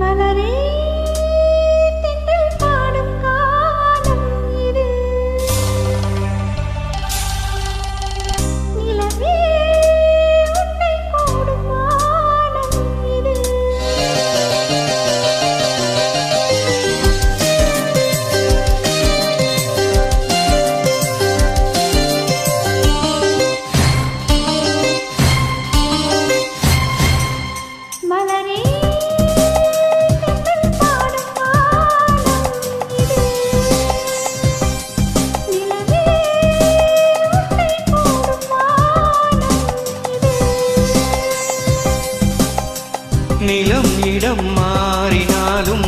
மலரே மாறினாலும்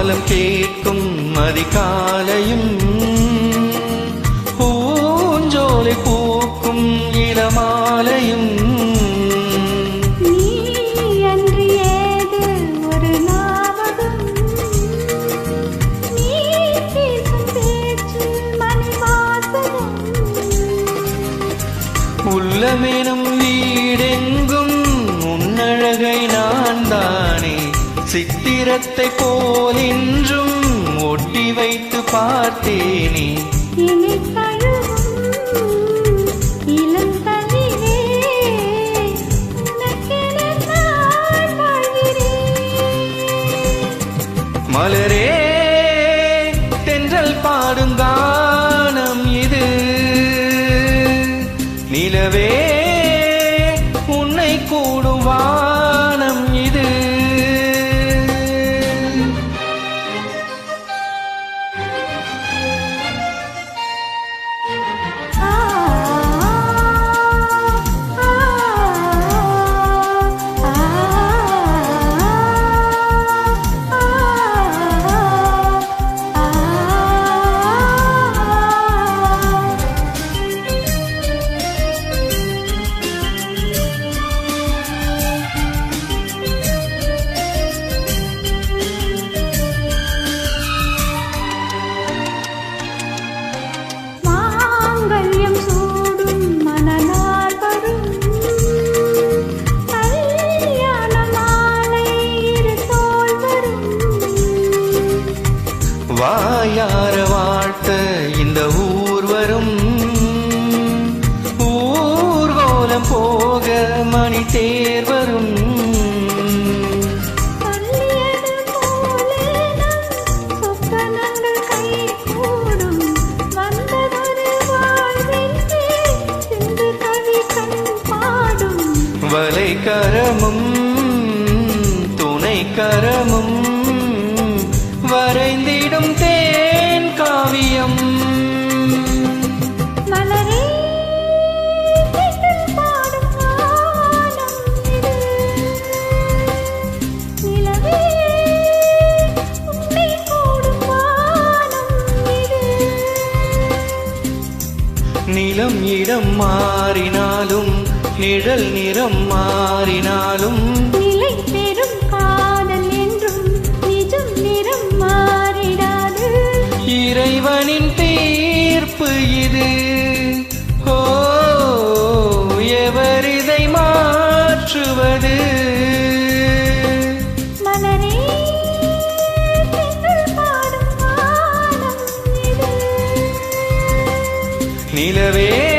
காலம் கேட்கும் அதிகாலையும் பூஞ்சோலை பூக்கும் இளமாலையும் உள்ளமெனும் வீடெங்கும் உன்னழகை நான் மந்திரத்தை போலின்றும் ஒட்டி வைத்து பார்த்தேனே. மலரே தென்றல் பாடும் கானம் இது. நிலவே கவலை கரமும் துணை கரமும் வரைந்திடும் தேன் காவியம். நிலம் இடம் மாறினாலும் நிழல் நிறம் மாறினாலும் நிலை பெறும் காதல் என்றும் நிஜம் நிறம் மாறிடாது. இறைவனின் தீர்ப்பு இது. ஓ எவர் இதை நிலவே